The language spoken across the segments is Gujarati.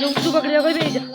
Mas não suba, criança, coisa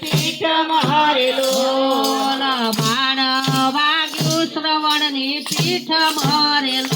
પીઠ મહારેલો. બાણ વાગ્યું શ્રવણની પીઠ મહારેલો.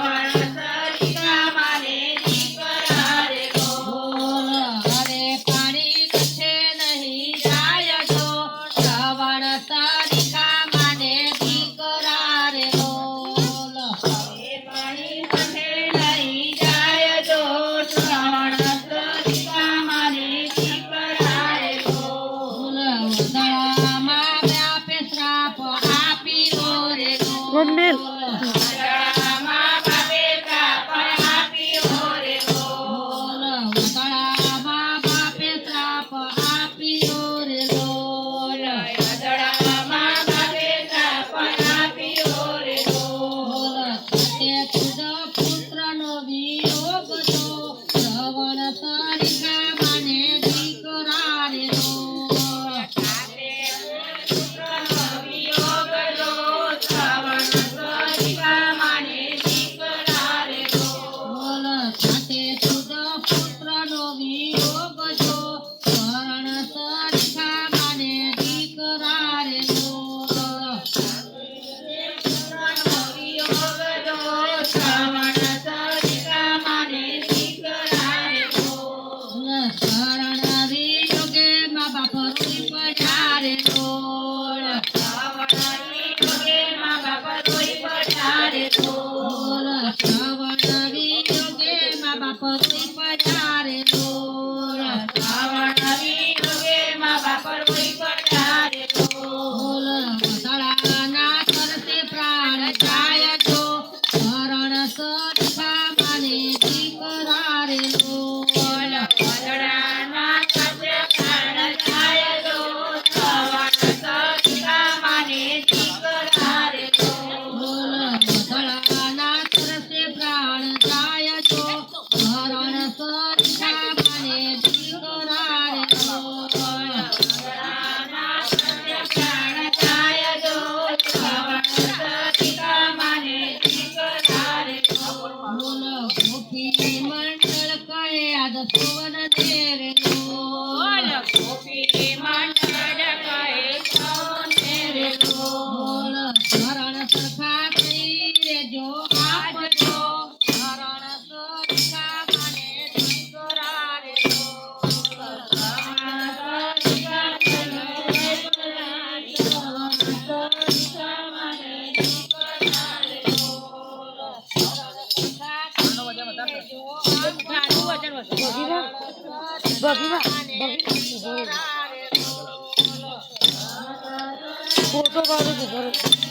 Bye. ફોટો પાડું